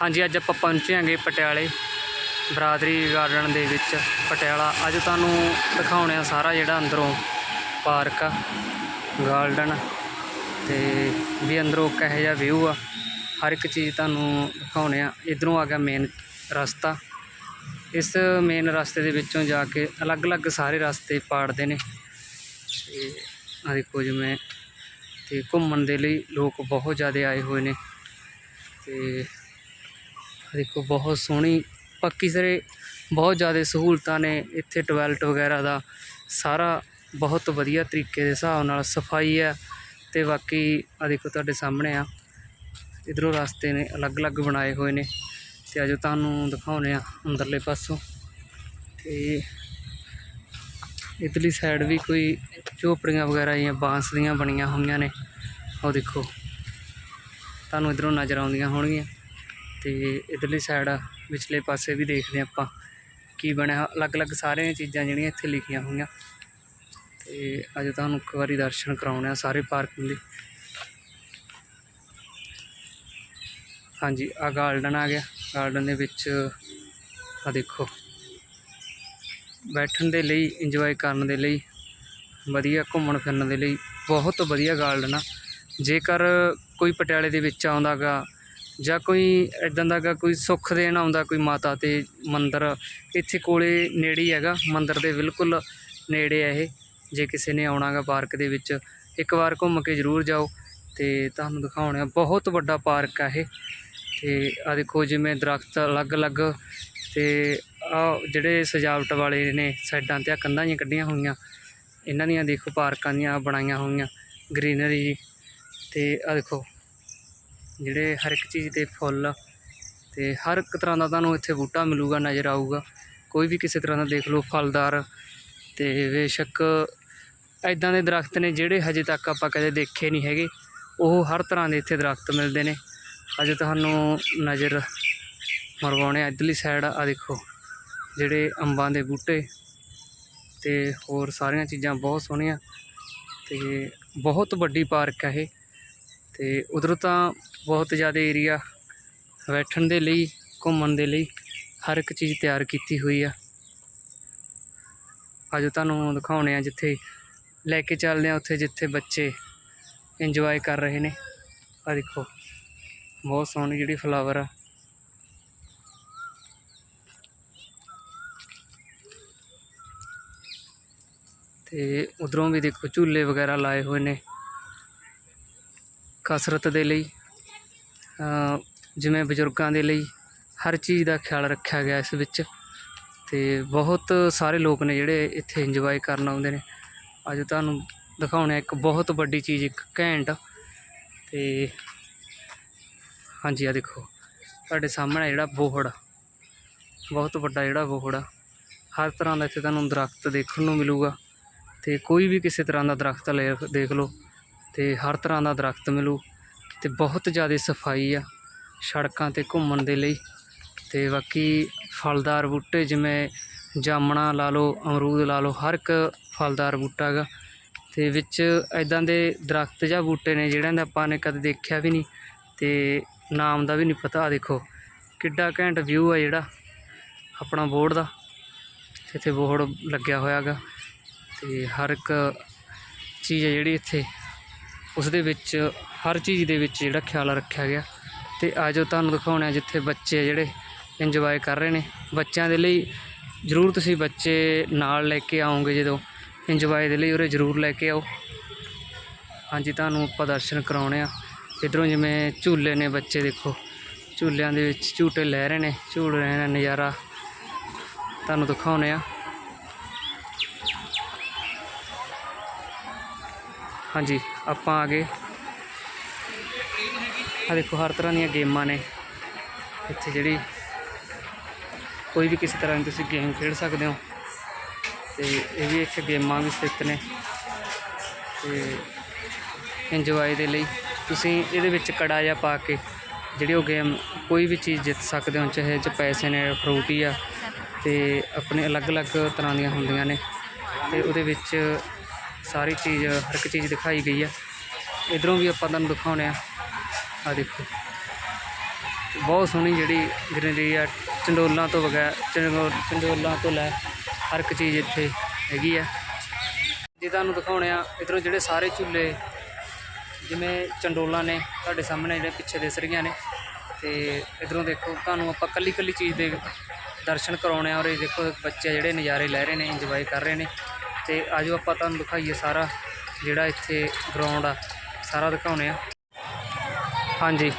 ਹਾਂਜੀ, ਅੱਜ ਆਪਾਂ ਪਹੁੰਚੇ ਹਾਂਗੇ ਪਟਿਆਲੇ ਬਰਾਦਰੀ ਗਾਰਡਨ ਦੇ ਵਿੱਚ। ਪਟਿਆਲਾ, ਅੱਜ ਤੁਹਾਨੂੰ ਦਿਖਾਉਣੇ ਆ ਸਾਰਾ ਜਿਹੜਾ ਅੰਦਰੋਂ ਪਾਰਕ ਆ ਗਾਰਡਨ ਤੇ ਵੀ ਅੰਦਰੋਂ ਕਿਹੋ ਜਿਹਾ ਵਿਊ ਆ, ਹਰ ਇੱਕ ਚੀਜ਼ ਤੁਹਾਨੂੰ ਦਿਖਾਉਣੇ ਆ। ਇਧਰੋਂ ਆ ਗਿਆ ਮੇਨ ਰਸਤਾ। ਇਸ ਮੇਨ ਰਸਤੇ ਦੇ ਵਿੱਚੋਂ ਜਾ ਕੇ ਅਲੱਗ-ਅਲੱਗ ਸਾਰੇ ਰਸਤੇ ਪਾੜਦੇ ਨੇ। ਤੇ ਆ ਦੇਖੋ ਜਿਵੇਂ ਤੇ ਘੁੰਮਣ ਦੇ ਲਈ ਲੋਕ ਬਹੁਤ ਜ਼ਿਆਦਾ ਆਏ ਹੋਏ ਨੇ। ਤੇ ਦੇਖੋ, ਬਹੁਤ ਸੋਹਣੀ। ਬਾਕੀ ਸਾਰੇ ਬਹੁਤ ਜ਼ਿਆਦਾ ਸਹੂਲਤਾਂ ਨੇ ਇੱਥੇ ਟੋਇਲਟ ਵਗੈਰਾ ਦਾ। ਸਾਰਾ ਬਹੁਤ ਵਧੀਆ ਤਰੀਕੇ ਦੇ ਹਿਸਾਬ ਨਾਲ ਸਫ਼ਾਈ ਹੈ ਅਤੇ ਬਾਕੀ ਆ ਦੇਖੋ ਤੁਹਾਡੇ ਸਾਹਮਣੇ ਆ। ਇਧਰੋਂ ਰਸਤੇ ਨੇ ਅਲੱਗ-ਅਲੱਗ ਬਣਾਏ ਹੋਏ ਨੇ ਤੇ ਅੱਜ ਤੁਹਾਨੂੰ ਦਿਖਾਉਨੇ ਆ ਅੰਦਰਲੇ ਪਾਸੋਂ। ਤੇ ਇਧਰਲੀ ਸਾਈਡ ਵੀ ਕੋਈ ਝੋਪੜੀਆਂ ਵਗੈਰਾ ਜਾਂ ਬਾਂਸ ਦੀਆਂ ਬਣੀਆਂ ਹੋਈਆਂ ਨੇ। ਉਹ ਦੇਖੋ, ਤੁਹਾਨੂੰ ਇਧਰੋਂ ਨਜ਼ਰ ਆਉਂਦੀਆਂ ਹੋਣਗੀਆਂ। ਤੇ ਇਧਰਲੀ ਸਾਈਡ ਵਿਚਲੇ ਪਾਸੇ ਵੀ ਦੇਖਦੇ ਹਾਂ ਆਪਾਂ ਕੀ ਬਣਿਆ। ਅਲੱਗ-ਅਲੱਗ ਸਾਰੀਆਂ ਚੀਜ਼ਾਂ ਜਿਹੜੀਆਂ ਇੱਥੇ ਲਿਖੀਆਂ ਹੋਈਆਂ। ਤੇ ਅੱਜ ਤੁਹਾਨੂੰ ਇੱਕ ਵਾਰੀ ਦਰਸ਼ਨ ਕਰਾਉਣੇ ਆ ਸਾਰੇ ਪਾਰਕਿੰਗ ਦੇ ਹਾਂਜੀ ਆ ਗਾਰਡਨ ਆ ਗਿਆ। ਗਾਰਡਨ ਦੇ ਵਿੱਚ ਆ ਦੇਖੋ। ਬੈਠਣ ਦੇ ਲਈ ਇੰਜੋਏ ਕਰਨ ਦੇ ਲਈ, ਵਧੀਆ ਘੁੰਮਣ ਫਿਰਨ ਦੇ ਲਈ ਬਹੁਤ ਵਧੀਆ ਗਾਰਡਨ ਆ। ਜੇਕਰ ਕੋਈ ਪਟਿਆਲੇ ਦੇ ਵਿੱਚ ਆਉਂਦਾਗਾ ਜਾਂ ਕੋਈ ਇੱਦਾਂ ਦਾ ਗਾ ਕੋਈ ਸੁੱਖ ਦੇਣ ਆਉਂਦਾ ਕੋਈ ਮਾਤਾ ਅਤੇ ਮੰਦਰ, ਇੱਥੇ ਕੋਲੇ ਨੇੜੇ ਹੀ ਹੈਗਾ, ਮੰਦਰ ਦੇ ਬਿਲਕੁਲ ਨੇੜੇ ਹੈ ਇਹ। ਜੇ ਕਿਸੇ ਨੇ ਆਉਣਾ ਗਾ ਪਾਰਕ ਦੇ ਵਿੱਚ, ਇੱਕ ਵਾਰ ਘੁੰਮ ਕੇ ਜ਼ਰੂਰ ਜਾਓ ਅਤੇ ਤੁਹਾਨੂੰ ਦਿਖਾਉਣਾ ਬਹੁਤ ਵੱਡਾ ਪਾਰਕ ਆ ਇਹ। ਅਤੇ ਆ ਦੇਖੋ ਜਿਵੇਂ ਦਰਖਤ ਅਲੱਗ-ਅਲੱਗ ਅਤੇ ਆ ਜਿਹੜੇ ਸਜਾਵਟ ਵਾਲੇ ਨੇ ਸਾਈਡਾਂ ਤੇ ਆ ਕੰਧਾਂ ਜਿਹੀਆਂ ਕੱਢੀਆਂ ਹੋਈਆਂ, ਇਹਨਾਂ ਦੀਆਂ ਦੇਖੋ ਪਾਰਕਾਂ ਦੀਆਂ ਬਣਾਈਆਂ ਹੋਈਆਂ, ਗ੍ਰੀਨਰੀ ਅਤੇ ਆ ਦੇਖੋ ਜਿਹੜੇ ਹਰ ਇੱਕ ਚੀਜ਼ ਦੇ ਫੁੱਲ ਅਤੇ ਹਰ ਇੱਕ ਤਰ੍ਹਾਂ ਦਾ ਤੁਹਾਨੂੰ ਇੱਥੇ ਬੂਟਾ ਮਿਲੂਗਾ, ਨਜ਼ਰ ਆਊਗਾ। ਕੋਈ ਵੀ ਕਿਸੇ ਤਰ੍ਹਾਂ ਦਾ ਦੇਖ ਲਓ, ਫਲਦਾਰ। ਅਤੇ ਬੇਸ਼ੱਕ ਇੱਦਾਂ ਦੇ ਦਰਖਤ ਨੇ ਜਿਹੜੇ ਹਜੇ ਤੱਕ ਆਪਾਂ ਕਦੇ ਦੇਖੇ ਨਹੀਂ ਹੈਗੇ। ਉਹ ਹਰ ਤਰ੍ਹਾਂ ਦੇ ਇੱਥੇ ਦਰਖਤ ਮਿਲਦੇ ਨੇ। ਅੱਜ ਤੁਹਾਨੂੰ ਨਜ਼ਰ ਮਰਵਾਉਣੇ ਆ ਇੱਧਰਲੀ ਸਾਈਡ ਆ ਦੇਖੋ, ਜਿਹੜੇ ਅੰਬਾਂ ਦੇ ਬੂਟੇ। ਤੇ ਹੋਰ ਸਾਰੀਆਂ ਚੀਜ਼ਾਂ ਬਹੁਤ ਸੋਹਣੀਆਂ। ਤੇ ਬਹੁਤ ਵੱਡੀ ਪਾਰਕ ਹੈ ਇਹ। ਤੇ ਉਧਰੋਂ ਤਾਂ ਬਹੁਤ ਜ਼ਿਆਦਾ ਏਰੀਆ ਬੈਠਣ ਦੇ ਲਈ, ਘੁੰਮਣ ਦੇ ਲਈ ਹਰ ਇੱਕ ਚੀਜ਼ ਤਿਆਰ ਕੀਤੀ ਹੋਈ ਆ। ਅੱਜ ਤੁਹਾਨੂੰ ਦਿਖਾਉਣੇ ਆ ਜਿੱਥੇ ਲੈ ਕੇ ਚੱਲਦੇ ਆ ਉੱਥੇ ਜਿੱਥੇ ਬੱਚੇ ਇੰਜੋਏ ਕਰ ਰਹੇ ਨੇ। ਆ ਦੇਖੋ, ਬਹੁਤ ਸੋਹਣੀ ਜਿਹੜੀ ਫਲਾਵਰ ਆ। ਤੇ ਉਧਰੋਂ ਵੀ ਦੇਖੋ ਝੂਲੇ ਵਗੈਰਾ ਲਾਏ ਹੋਏ ਨੇ। ਕਸਰਤ ਦੇ ਲਈ ਜਿਵੇਂ ਬਜ਼ੁਰਗਾਂ ਦੇ ਲਈ ਹਰ ਚੀਜ਼ ਦਾ ਖਿਆਲ ਰੱਖਿਆ ਗਿਆ ਇਸ ਵਿੱਚ ਅਤੇ ਬਹੁਤ ਸਾਰੇ ਲੋਕ ਨੇ ਜਿਹੜੇ ਇੱਥੇ ਇੰਜੋਏ ਕਰਨ ਆਉਂਦੇ ਨੇ। ਅੱਜ ਤੁਹਾਨੂੰ ਦਿਖਾਉਣਾ ਇੱਕ ਬਹੁਤ ਵੱਡੀ ਚੀਜ਼, ਇੱਕ ਘੈਂਟ। ਅਤੇ ਹਾਂਜੀ ਆ ਦੇਖੋ, ਤੁਹਾਡੇ ਸਾਹਮਣੇ ਜਿਹੜਾ ਬੋਹੜ। ਬਹੁਤ ਵੱਡਾ ਜਿਹੜਾ ਬੋਹੜ ਆ। ਹਰ ਤਰ੍ਹਾਂ ਦਾ ਇੱਥੇ ਤੁਹਾਨੂੰ ਦਰਖਤ ਦੇਖਣ ਨੂੰ ਮਿਲੂਗਾ ਤੇ ਕੋਈ ਵੀ ਕਿਸੇ ਤਰ੍ਹਾਂ ਦਾ ਦਰਖਤ ਲੈ ਦੇਖ ਲਓ ਤੇ ਹਰ ਤਰ੍ਹਾਂ ਦਾ ਦਰਖਤ ਮਿਲੂ। ਤੇ ਬਹੁਤ ਜ਼ਿਆਦਾ ਸਫ਼ਾਈ ਆ ਸੜਕਾਂ ਤੇ ਘੁੰਮਣ ਦੇ ਲਈ ਤੇ ਬਾਕੀ ਫਲਦਾਰ ਬੂਟੇ ਜਿਵੇਂ ਜਾਮਣਾ ਲਾ ਲਓ, ਅਮਰੂਦ ਲਾ ਲਓ, ਹਰ ਇੱਕ ਫਲਦਾਰ ਬੂਟਾ ਹੈਗਾ। ਤੇ ਵਿੱਚ ਐਦਾਂ ਦੇ ਦਰਖਤ ਜਾਂ ਬੂਟੇ ਨੇ ਜਿਹੜਿਆਂ ਦਾ ਆਪਾਂ ਨੇ ਕਦੇ ਦੇਖਿਆ ਵੀ ਨਹੀਂ ਤੇ ਨਾਮ ਦਾ ਵੀ ਨਹੀਂ ਪਤਾ। ਦੇਖੋ, ਕਿੱਡਾ ਘੈਂਟ ਵਿਊ ਆ ਜਿਹੜਾ ਆਪਣਾ ਬੋਰਡ ਦਾ। ਇੱਥੇ ਬੋਰਡ ਲੱਗਿਆ ਹੋਇਆ ਹੈਗਾ ਤੇ ਹਰ ਇੱਕ ਚੀਜ਼ ਹੈ ਜਿਹੜੀ ਇੱਥੇ। ਉਸ ਦੇ ਵਿੱਚ ਹਰ ਚੀਜ਼ ਦੇ ਵਿੱਚ ਜਿਹੜਾ ਖਿਆਲ ਰੱਖਿਆ ਗਿਆ। ਤੇ ਆਜੋ ਤੁਹਾਨੂੰ ਦਿਖਾਉਣਾ ਜਿੱਥੇ ਬੱਚੇ ਆ ਜਿਹੜੇ ਇੰਜੋਏ ਕਰ ਰਹੇ ਨੇ। ਬੱਚਿਆਂ ਦੇ ਲਈ ਜ਼ਰੂਰ ਤੁਸੀਂ ਬੱਚੇ ਨਾਲ ਲੈ ਕੇ ਆਓਗੇ ਜਦੋਂ ਇੰਜੋਏ ਦੇ ਲਈ ਉਰੇ ਜ਼ਰੂਰ ਲੈ ਕੇ ਆਓ। ਹਾਂਜੀ, ਤੁਹਾਨੂੰ ਆਪਾਂ ਦਰਸ਼ਨ ਕਰਾਉਣੇ ਆ। ਇਧਰੋਂ ਜਿਵੇਂ ਝੂਲੇ ਨੇ ਬੱਚੇ, ਦੇਖੋ। ਝੂਲਿਆਂ ਦੇ ਵਿੱਚ ਝੂਟੇ ਲੈ ਰਹੇ ਨੇ, ਝੂਲ ਰਹੇ ਨੇ ਨਜ਼ਾਰਾ। ਤੁਹਾਨੂੰ ਦਿਖਾਉਣੇ ਆ। ਹਾਂਜੀ, ਆਪਾਂ ਆ ਗਏ ਆ ਦੇਖੋ, ਹਰ ਤਰ੍ਹਾਂ ਦੀਆਂ ਗੇਮਾਂ ਨੇ। ਇੱਥੇ ਜਿਹੜੀ ਕੋਈ ਵੀ ਕਿਸੇ ਤਰ੍ਹਾਂ ਦੀ ਤੁਸੀਂ ਗੇਮ ਖੇਡ ਸਕਦੇ ਹੋ। ਤੇ ਇਹ ਵੀ ਇੱਥੇ ਗੇਮਾਂ ਵੀ ਸਥਿਤ ਨੇ। ਤੇ ਇੰਜੋਏ ਦੇ ਲਈ ਤੁਸੀਂ ਇਹਦੇ ਵਿੱਚ ਕੜਾ ਜਾਂ ਪਾ ਕੇ ਜਿਹੜੀ ਉਹ ਗੇਮ ਕੋਈ ਵੀ ਚੀਜ਼ ਜਿੱਤ ਸਕਦੇ ਹੋ, ਚਾਹੇ 'ਚ ਪੈਸੇ ਨੇ ਫਰੂਟੀ ਆ, ਤੇ ਆਪਣੇ ਅਲੱਗ-ਅਲੱਗ ਤਰ੍ਹਾਂ ਦੀਆਂ ਹੁੰਦੀਆਂ ਨੇ। ਤੇ ਉਹਦੇ ਵਿੱਚ ਸਾਰੀ ਚੀਜ਼, ਹਰ ਇੱਕ ਚੀਜ਼ ਦਿਖਾਈ ਗਈ ਆ। ਇਧਰੋਂ ਵੀ ਆਪਾਂ ਤੁਹਾਨੂੰ ਦਿਖਾਉਣੇ ਆ। ਆ ਦੇਖੋ। ਬਹੁਤ ਸੋਹਣੀ ਜਿਹੜੀ ਗ੍ਰੀਨਰੀ ਆ, ਚੰਡੋਲਾਂ ਤੋਂ ਬਗੈਰ ਚੰਡੋ- ਚੰਡੋਲਾਂ ਤੋਂ ਲੈ ਹਰ ਇੱਕ ਚੀਜ਼ ਇੱਥੇ ਹੈਗੀ ਆ। ਜੇ ਤੁਹਾਨੂੰ ਦਿਖਾਉਣੇ ਆ, ਇਧਰੋਂ ਜਿਹੜੇ ਸਾਰੇ ਝੂਲੇ, ਜਿਵੇਂ ਚੰਡੋਲਾਂ ਨੇ ਤੁਹਾਡੇ ਸਾਹਮਣੇ ਜਿਹੜੇ ਪਿੱਛੇ ਦਿਸ ਰਹੀਆਂ ਨੇ। ਤੇ ਇਧਰੋਂ ਦੇਖੋ, ਤੁਹਾਨੂੰ ਆਪਾਂ ਕੱਲੀ ਕੱਲੀ ਚੀਜ਼ ਦੇ ਦਰਸ਼ਨ ਕਰਾਉਣੇ ਆ ਔਰ ਇਹ ਦੇਖੋ, ਬੱਚੇ ਜਿਹੜੇ ਨਜ਼ਾਰੇ ਲੈ ਰਹੇ ਨੇ ਇੰਜੋਏ ਕਰ ਰਹੇ ਨੇ। ਤੇ ਆਜੋ ਆਪਾਂ ਤੁਹਾਨੂੰ ਦਿਖਾਈਏ ਸਾਰਾ ਜਿਹੜਾ ਇੱਥੇ ਗਰਾਊਂਡ ਆ, ਸਾਰਾ ਦਿਖਾਉਣੇ ਆ। ਹਾਂਜੀ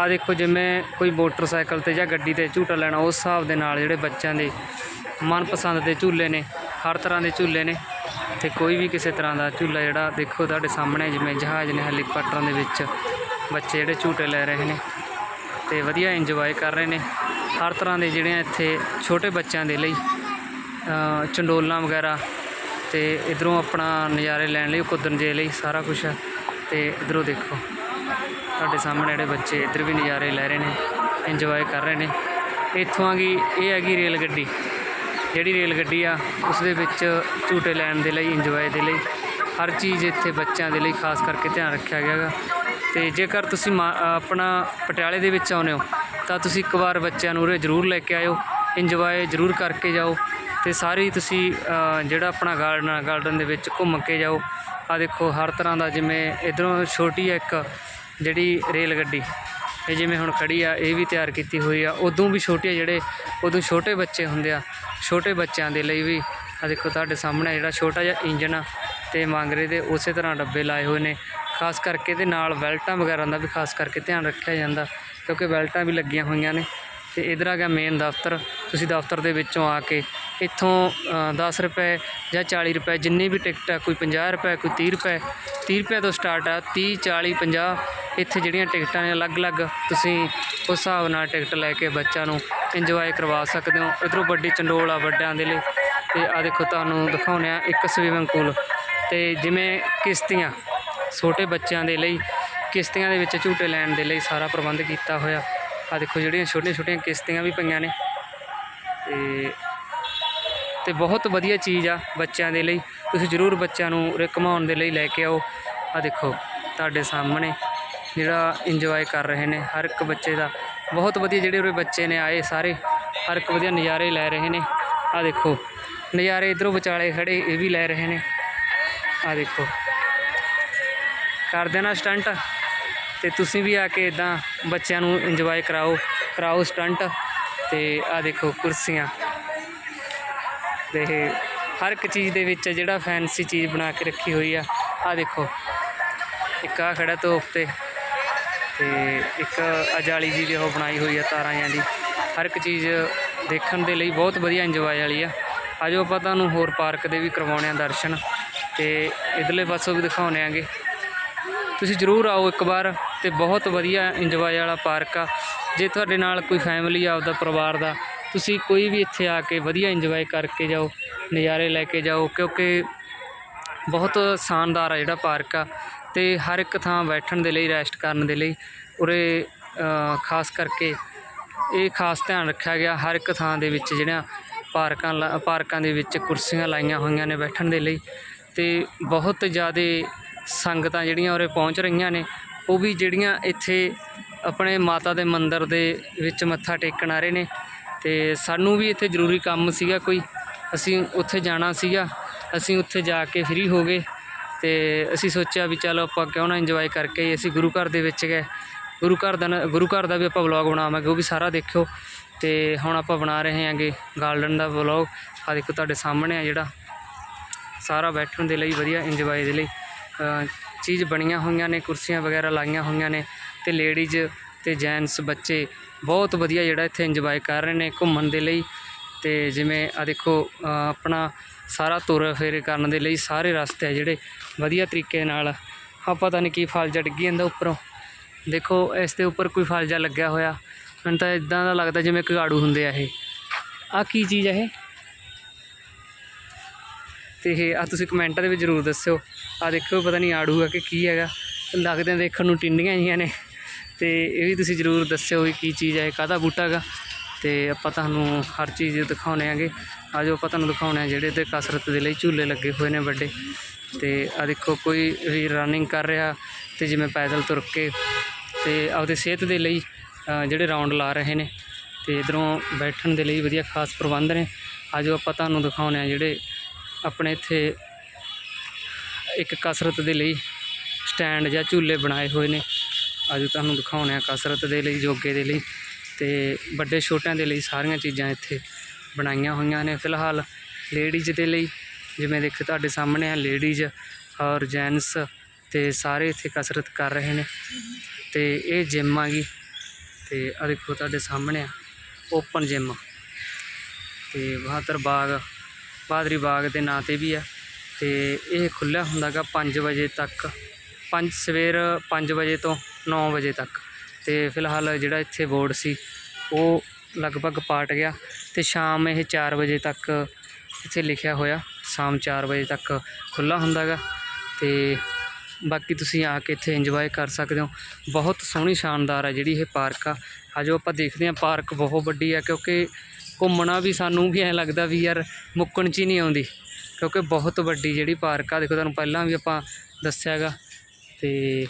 ਆ ਦੇਖੋ ਜਿਵੇਂ ਕੋਈ ਮੋਟਰਸਾਈਕਲ ਤੇ ਜਾਂ ਗੱਡੀ ਤੇ ਝੂਟਾ ਲੈਣਾ, ਉਸ ਹਿਸਾਬ ਦੇ ਨਾਲ ਜਿਹੜੇ ਬੱਚਿਆਂ ਦੇ ਮਨਪਸੰਦ ਦੇ ਝੂਲੇ ਨੇ, ਹਰ ਤਰ੍ਹਾਂ ਦੇ ਝੂਲੇ ਨੇ ਤੇ ਕੋਈ ਵੀ ਕਿਸੇ ਤਰ੍ਹਾਂ ਦਾ ਝੂਲਾ ਜਿਹੜਾ ਦੇਖੋ ਤੁਹਾਡੇ ਸਾਹਮਣੇ ਜਿਵੇਂ ਜਹਾਜ਼ ਨੇ ਹੈਲੀਕਾਪਟਰਾਂ ਦੇ ਵਿੱਚ ਬੱਚੇ ਜਿਹੜੇ ਝੂਟੇ ਲੈ ਰਹੇ ਨੇ ਤੇ ਵਧੀਆ ਇੰਜੋਏ ਕਰ ਰਹੇ ਨੇ। ਹਰ ਤਰ੍ਹਾਂ ਦੇ ਜਿਹੜੇ ਆ ਇੱਥੇ ਛੋਟੇ ਬੱਚਿਆਂ ਦੇ ਲਈ ਚੰਡੋਲਾਂ ਵਗੈਰਾ ਤੇ ਇਧਰੋਂ ਆਪਣਾ ਨਜ਼ਾਰੇ ਲੈਣ ਲਈ ਕੁੱਦਣ ਦੇ ਲਈ ਸਾਰਾ ਕੁਝ ਹੈ ਤੇ ਇਧਰੋਂ ਦੇਖੋ, ਤੁਹਾਡੇ ਸਾਹਮਣੇ ਜਿਹੜੇ ਬੱਚੇ ਇੱਧਰ ਵੀ ਨਜ਼ਾਰੇ ਲੈ ਰਹੇ ਨੇ ਇੰਜੋਏ ਕਰ ਰਹੇ ਨੇ। ਇੱਥੋਂ ਆ ਗਈ, ਇਹ ਹੈਗੀ ਰੇਲ ਗੱਡੀ। ਜਿਹੜੀ ਰੇਲ ਗੱਡੀ ਆ ਉਸ ਦੇ ਵਿੱਚ ਝੂਟੇ ਲੈਣ ਦੇ ਲਈ ਇੰਜੋਏ ਦੇ ਲਈ, ਹਰ ਚੀਜ਼ ਇੱਥੇ ਬੱਚਿਆਂ ਦੇ ਲਈ ਖਾਸ ਕਰਕੇ ਧਿਆਨ ਰੱਖਿਆ ਗਿਆ ਗਾ ਤੇ ਜੇਕਰ ਤੁਸੀਂ ਮਾ- ਆਪਣਾ ਪਟਿਆਲੇ ਦੇ ਵਿੱਚ ਆਉਂਦੇ ਹੋ, ਤਾਂ ਤੁਸੀਂ ਇੱਕ ਵਾਰ ਬੱਚਿਆਂ ਨੂੰ ਉਰੇ ਜ਼ਰੂਰ ਲੈ ਕੇ ਆਇਓ ਇੰਜੋਏ ਜ਼ਰੂਰ ਕਰਕੇ ਜਾਓ। ਅਤੇ ਸਾਰੀ ਤੁਸੀਂ ਜਿਹੜਾ ਆਪਣਾ ਗਾਰਡਨ ਆ, ਗਾਰਡਨ ਦੇ ਵਿੱਚ ਘੁੰਮ ਕੇ ਜਾਓ। ਆ ਦੇਖੋ, ਹਰ ਤਰ੍ਹਾਂ ਦਾ ਜਿਵੇਂ ਇਧਰੋਂ ਛੋਟੀ ਆ ਇੱਕ ਜਿਹੜੀ ਰੇਲ ਗੱਡੀ। ਇਹ ਜਿਵੇਂ ਹੁਣ ਖੜੀ ਆ, ਇਹ ਵੀ ਤਿਆਰ ਕੀਤੀ ਹੋਈ ਆ। ਉਦੋਂ ਵੀ ਛੋਟੇ ਜਿਹੜੇ ਉਦੋਂ ਛੋਟੇ ਬੱਚੇ ਹੁੰਦੇ ਆ। ਛੋਟੇ ਬੱਚਿਆਂ ਦੇ ਲਈ ਵੀ ਆ ਦੇਖੋ ਤੁਹਾਡੇ ਸਾਹਮਣੇ ਜਿਹੜਾ ਛੋਟਾ ਜਿਹਾ ਇੰਜਨ ਆ ਤੇ ਮਾਂਗਰੇ ਦੇ ਉਸੇ ਤਰ੍ਹਾਂ ਡੱਬੇ ਲਾਏ ਹੋਏ ਨੇ। ਖਾਸ ਕਰਕੇ ਇਹਦੇ ਨਾਲ ਵੈਲਟਾਂ ਵਗੈਰਾ ਦਾ ਵੀ ਖਾਸ ਕਰਕੇ ਧਿਆਨ ਰੱਖਿਆ ਜਾਂਦਾ, ਕਿਉਂਕਿ ਵੈਲਟਾਂ ਵੀ ਲੱਗੀਆਂ ਹੋਈਆਂ ਨੇ। ਤੇ ਇਧਰ ਆ ਗਿਆ ਮੇਨ ਦਫ਼ਤਰ। ਤੁਸੀਂ ਦਫ਼ਤਰ ਦੇ ਵਿੱਚੋਂ ਆ ਕੇ ਇੱਥੋਂ ਅ, 10 ਰੁਪਏ ਜਾਂ 40 ਰੁਪਏ ਜਿੰਨੀ ਵੀ ਟਿਕਟ ਆ ਕੋਈ 50 ਰੁਪਏ ਕੋਈ 30 ਰੁਪਏ 30 ਰੁਪਏ ਤੋਂ ਸਟਾਰਟ ਆ 30 40 50 ਇੱਥੇ ਜਿਹੜੀਆਂ ਟਿਕਟਾਂ ਨੇ ਅਲੱਗ-ਅਲੱਗ ਤੁਸੀਂ ਉਸ ਹਿਸਾਬ ਨਾਲ ਟਿਕਟ ਲੈ ਕੇ ਬੱਚਿਆਂ ਨੂੰ ਇੰਜੋਏ ਕਰਵਾ ਸਕਦੇ ਹੋ। ਇਧਰੋਂ ਵੱਡੀ ਚੰਡੋਲ ਆ ਵੱਡਿਆਂ ਦੇ ਲਈ ਤੇ ਆ ਦੇਖੋ ਤੁਹਾਨੂੰ ਦਿਖਾਉਂਦੇ ਆ ਇੱਕ ਸਵੀਮਿੰਗ ਪੂਲ ਤੇ ਜਿਵੇਂ ਕਿਸ਼ਤੀਆਂ ਛੋਟੇ ਬੱਚਿਆਂ ਦੇ ਲਈ ਕਿਸ਼ਤੀਆਂ ਦੇ ਵਿੱਚ ਝੂਟੇ ਲੈਣ ਦੇ ਲਈ ਸਾਰਾ ਪ੍ਰਬੰਧ ਕੀਤਾ ਹੋਇਆ। ਆ ਦੇਖੋ ਜਿਹੜੀਆਂ ਛੋਟੀਆਂ ਛੋਟੀਆਂ ਕਿਸ਼ਤੀਆਂ ਵੀ ਪਈਆਂ ਨੇ। ਤੇ ਤੇ ਬਹੁਤ ਵਧੀਆ ਚੀਜ਼ ਆ ਬੱਚਿਆਂ ਦੇ ਲਈ। ਤੁਸੀਂ ਜ਼ਰੂਰ ਬੱਚਿਆਂ ਨੂੰ ਉਰੇ ਘੁਮਾਉਣ ਦੇ ਲਈ ਲੈ ਕੇ ਆਓ। ਆ ਦੇਖੋ ਤੁਹਾਡੇ ਸਾਹਮਣੇ ਜਿਹੜਾ ਇੰਜੋਏ ਕਰ ਰਹੇ ਨੇ ਹਰ ਇੱਕ ਬੱਚੇ ਦਾ। ਬਹੁਤ ਵਧੀਆ ਜਿਹੜੇ ਉਰੇ ਬੱਚੇ ਨੇ ਆਏ ਸਾਰੇ, ਹਰ ਇੱਕ ਵਧੀਆ ਨਜ਼ਾਰੇ ਲੈ ਰਹੇ ਨੇ। ਆ ਦੇਖੋ ਨਜ਼ਾਰੇ ਇਧਰੋਂ ਵਿਚਾਲੇ ਖੜੇ ਇਹ ਵੀ ਲੈ ਰਹੇ ਨੇ। ਆ ਦੇਖੋ। ਕਰ ਦੇਣਾ ਸਟੰਟ ਤੇ ਤੁਸੀਂ ਵੀ ਆ ਕੇ ਇਦਾਂ ਬੱਚਿਆਂ ਨੂੰ ਇੰਜੋਏ ਕਰਾਓ ਕਰਾਓ ਸਟੰਟ ਤੇ ਆ ਦੇਖੋ ਕੁਰਸੀਆਂ। ਤੇ ਹਰ ਇੱਕ ਚੀਜ਼ ਦੇ ਵਿੱਚ ਜਿਹੜਾ ਫੈਂਸੀ ਚੀਜ਼ ਬਣਾ ਕੇ ਰੱਖੀ ਹੋਈ ਆ ਆ ਦੇਖੋ। ਇੱਕ ਆ ਖੜਾ ਤੋਪ ਤੇ ਤੇ ਇੱਕ ਅਜਾਲੀ ਜੀ ਦੀ ਉਹ ਬਣਾਈ ਹੋਈ ਆ ਤਾਰਾਂ ਆਂ ਦੀ। ਹਰ ਇੱਕ ਚੀਜ਼ ਦੇਖਣ ਦੇ ਲਈ ਬਹੁਤ ਵਧੀਆ ਇੰਜੋਏ ਵਾਲੀ ਆ। ਆਜੋ ਆਪਾਂ ਤੁਹਾਨੂੰ ਹੋਰ ਪਾਰਕ ਦੇ ਵੀ ਕਰਵਾਉਣੇ ਆ ਦਰਸ਼ਨ। ਤੇ ਇਧਰਲੇ ਪਾਸੋਂ ਵੀ ਦਿਖਾਉਣੇ ਆਂਗੇ। ਤੁਸੀਂ ਜ਼ਰੂਰ ਆਓ ਇੱਕ ਵਾਰ। ਤੇ ਬਹੁਤ ਵਧੀਆ ਇੰਜੋਏ ਵਾਲਾ ਪਾਰਕ ਆ। ਜੇ ਤੁਹਾਡੇ ਨਾਲ ਕੋਈ ਫੈਮਿਲੀ ਆਪਦਾ ਪਰਿਵਾਰ ਦਾ, ਤੁਸੀਂ ਕੋਈ ਵੀ ਇੱਥੇ ਆ ਕੇ ਵਧੀਆ ਇੰਜੋਏ ਕਰਕੇ ਜਾਓ, ਨਜ਼ਾਰੇ ਲੈ ਕੇ ਜਾਓ, ਕਿਉਂਕਿ ਬਹੁਤ ਸ਼ਾਨਦਾਰ ਆ ਜਿਹੜਾ ਪਾਰਕ ਆ ਤੇ ਹਰ ਇੱਕ ਥਾਂ ਬੈਠਣ ਦੇ ਲਈ ਰੈਸਟ ਕਰਨ ਦੇ ਲਈ ਉਰੇ ਖਾਸ ਕਰਕੇ ਇਹ ਖਾਸ ਧਿਆਨ ਰੱਖਿਆ ਗਿਆ ਹਰ ਇੱਕ ਥਾਂ ਦੇ ਵਿੱਚ ਜਿਹੜੀਆਂ ਪਾਰਕਾਂ ਲਾ- ਪਾਰਕਾਂ ਦੇ ਵਿੱਚ ਕੁਰਸੀਆਂ ਲਾਈਆਂ ਹੋਈਆਂ ਨੇ ਬੈਠਣ ਦੇ ਲਈ ਤੇ ਬਹੁਤ ਜ਼ਿਆਦਾ ਸੰਗਤਾਂ ਜਿਹੜੀਆਂ ਉਰੇ ਪਹੁੰਚ ਰਹੀਆਂ ਨੇ ਉਹ ਵੀ ਜਿਹੜੀਆਂ ਇੱਥੇ ਆਪਣੇ ਮਾਤਾ ਦੇ ਮੰਦਿਰ ਦੇ ਵਿੱਚ ਮੱਥਾ ਟੇਕਣ ਆ ਰਹੇ ਨੇ ਤੇ ਸਾਨੂੰ ਵੀ ਇੱਥੇ ਜ਼ਰੂਰੀ ਕੰਮ ਸੀਗਾ ਕੋਈ। ਅਸੀਂ ਉੱਥੇ ਜਾਣਾ ਸੀਗਾ, ਅਸੀਂ ਉੱਥੇ ਜਾ ਕੇ ਫ੍ਰੀ ਹੋ ਗਏ ਤੇ ਅਸੀਂ ਸੋਚਿਆ ਵੀ ਚਲੋ ਆਪਾਂ ਕਿਉਂ ਨਾ ਇੰਜੋਏ ਕਰਕੇ ਅਸੀਂ ਗੁਰੂ ਘਰ ਦੇ ਵਿੱਚ ਗਏ। ਗੁਰੂ ਘਰ ਦਾ ਨਾ- ਗੁਰੂ ਘਰ ਦਾ ਵੀ ਆਪਾਂ ਵਲੌਗ ਬਣਾਵਾਂਗੇ, ਉਹ ਵੀ ਸਾਰਾ ਦੇਖਿਓ। ਤੇ ਹੁਣ ਆਪਾਂ ਬਣਾ ਰਹੇ ਹਾਂਗੇ ਗਾਰਡਨ ਦਾ ਵਲੌਗ ਆ ਦੇਖੋ ਤੁਹਾਡੇ ਸਾਹਮਣੇ ਆ ਜਿਹੜਾ। ਸਾਰਾ ਬੈਠਣ ਦੇ ਲਈ, ਵਧੀਆ ਇੰਜੋਏ ਦੇ ਲਈ। ਚੀਜ਼ ਬਣੀਆਂ ਹੋਈਆਂ ਨੇ, ਕੁਰਸੀਆਂ ਵਗੈਰਾ ਲਾਈਆਂ ਹੋਈਆਂ ਨੇ ਤੇ ਲੇਡੀਜ਼ ਤੇ ਜੈਂਟਸ ਬੱਚੇ ਬਹੁਤ ਵਧੀਆ ਜਿਹੜਾ ਇੱਥੇ ਇੰਜੋਏ ਕਰ ਰਹੇ ਨੇ ਘੁੰਮਣ ਦੇ ਲਈ ਤੇ ਜਿਵੇਂ ਆ ਦੇਖੋ ਆਪਣਾ ਸਾਰਾ ਤੁਰ ਫੇਰੇ ਕਰਨ ਦੇ ਲਈ ਸਾਰੇ ਰਸਤੇ ਆ ਜਿਹੜੇ ਵਧੀਆ ਤਰੀਕੇ ਨਾਲ। ਆ ਪਤਾ ਨਹੀਂ ਕੀ ਫਲ ਡਿੱਗੀ ਜਾਂਦਾ ਉੱਪਰੋਂ। ਦੇਖੋ, ਇਸ ਦੇ ਉੱਪਰ ਕੋਈ ਫਲ ਲੱਗਿਆ ਹੋਇਆ। ਮੈਨੂੰ ਤਾਂ ਇਦਾਂ ਦਾ ਲੱਗਦਾ ਜਿਵੇਂ ਕਗਾੜੂ ਹੁੰਦੇ ਆ ਇਹ। ਆ ਕੀ ਚੀਜ਼ ਆ ਇਹ? ਤੇ ਇਹ ਆ ਤੁਸੀਂ ਕਮੈਂਟਾਂ ਦੇ ਵਿੱਚ ਜ਼ਰੂਰ ਦੱਸਿਓ। ਆ ਦੇਖੋ, ਪਤਾ ਨਹੀਂ ਆੜੂ ਆ ਕਿ ਕੀ ਹੈਗਾ। ਲੱਗਦੇ ਦੇਖਣ ਨੂੰ ਟਿੰਡੀਆਂ ਜੀਆਂ ਨੇ। ਤੇ ਇਹ ਵੀ ਤੁਸੀਂ ਜ਼ਰੂਰ ਦੱਸਿਓ ਵੀ ਕੀ ਚੀਜ਼ ਹੈ ਇਹ ਕਾਹਦਾ ਬੂਟਾ ਹੈਗਾ। ਤੇ ਆਪਾਂ ਤੁਹਾਨੂੰ ਹਰ ਚੀਜ਼ ਦਿਖਾਉਣੇ ਆਂਗੇ। ਆਜੋ ਆਪਾਂ ਤੁਹਾਨੂੰ ਦਿਖਾਉਣੇ ਆ, ਜਿਹੜੇ ਤੇ ਕਸਰਤ ਦੇ ਲਈ ਝੂਲੇ ਲੱਗੇ ਹੋਏ ਨੇ ਵੱਡੇ। ਤੇ ਆ ਦੇਖੋ, ਕੋਈ ਵੀ ਰਨਿੰਗ ਕਰ ਰਿਹਾ ਤੇ ਜਿਵੇਂ ਪੈਦਲ ਤੁਰ ਕੇ ਤੇ ਆਪਦੇ ਸਿਹਤ ਦੇ ਲਈ ਜਿਹੜੇ ਰਾਉਂਡ ਲਾ ਰਹੇ ਨੇ। ਤੇ ਇਧਰੋਂ ਬੈਠਣ ਦੇ ਲਈ ਵਧੀਆ ਖਾਸ ਪ੍ਰਬੰਧ ਨੇ। ਆਜੋ ਆਪਾਂ ਤੁਹਾਨੂੰ ਦਿਖਾਉਂਦੇ ਆ, ਜਿਹੜੇ ਆਪਣੇ ਇੱਥੇ ਇੱਕ ਕਸਰਤ ਦੇ ਲਈ ਸਟੈਂਡ ਜਾਂ ਝੂਲੇ ਬਣਾਏ ਹੋਏ ਨੇ। ਅੱਜ ਤੁਹਾਨੂੰ ਦਿਖਾਉਣੇ ਆ ਕਸਰਤ ਦੇ ਲਈ, ਯੋਗੇ ਦੇ ਲਈ ਤੇ ਵੱਡੇ ਛੋਟਿਆਂ ਦੇ ਲਈ ਸਾਰੀਆਂ ਚੀਜ਼ਾਂ ਇੱਥੇ ਬਣਾਈਆਂ ਹੋਈਆਂ ਨੇ। ਫਿਲਹਾਲ ਲੇਡੀਜ਼ ਦੇ ਲਈ ਜਿਵੇਂ ਦੇਖੋ ਤੁਹਾਡੇ ਸਾਹਮਣੇ ਆ, ਲੇਡੀਜ਼ ਔਰ ਜੈਂਟਸ ਤੇ ਸਾਰੇ ਇੱਥੇ ਕਸਰਤ ਕਰ ਰਹੇ ਨੇ ਤੇ ਇਹ ਜਿਮ ਆ ਗਈ ਤੇ ਆ ਦੇਖੋ ਤੁਹਾਡੇ ਸਾਹਮਣੇ ਆ ਓਪਨ ਜਿਮ ਤੇ ਬਹਾਦਰ ਬਾਗ ਬਹਾਦਰੀ ਬਾਗ ਦੇ ਨਾਂ ਤੇ ਵੀ ਆ। ਤੇ ਇਹ ਖੁੱਲ੍ਹਾ ਹੁੰਦਾ ਗਾ 5 ਵਜੇ ਤੱਕ। 5 ਸਵੇਰ 5 ਵਜੇ ਤੋਂ 9 ਵਜੇ ਤੱਕ। ਤੇ ਫਿਲਹਾਲ ਜਿਹੜਾ ਇੱਥੇ ਬੋਰਡ ਸੀ, ਉਹ ਲਗਭਗ ਪਾਟ ਗਿਆ। ਤੇ ਸ਼ਾਮ ਇਹ 4 ਵਜੇ ਤੱਕ ਇੱਥੇ ਲਿਖਿਆ ਹੋਇਆ। ਸ਼ਾਮ 4 ਵਜੇ ਤੱਕ ਖੁੱਲ੍ਹਾ ਹੁੰਦਾ ਗਾ ਤੇ ਬਾਕੀ ਤੁਸੀਂ ਆ ਕੇ ਇੱਥੇ ਇੰਜੋਏ ਕਰ ਸਕਦੇ ਹੋ। ਬਹੁਤ ਸੋਹਣੀ ਸ਼ਾਨਦਾਰ ਹੈ ਜਿਹੜੀ ਇਹ ਪਾਰਕ ਆ। ਆਜੋ ਆਪਾਂ ਦੇਖਦੇ ਹਾਂ, ਪਾਰਕ ਬਹੁਤ ਵੱਡੀ ਆ ਕਿਉਂਕਿ ਘੁੰਮਣਾ ਵੀ ਸਾਨੂੰ ਵੀ ਐਂ ਲੱਗਦਾ ਵੀ ਯਾਰ ਮੁੱਕਣ 'ਚ ਹੀ ਨਹੀਂ ਆਉਂਦੀ, ਕਿਉਂਕਿ ਬਹੁਤ ਵੱਡੀ ਜਿਹੜੀ ਪਾਰਕ ਆ, ਦੇਖੋ ਤੁਹਾਨੂੰ ਪਹਿਲਾਂ ਵੀ ਆਪਾਂ ਦੱਸਿਆਗਾ। ਤੇ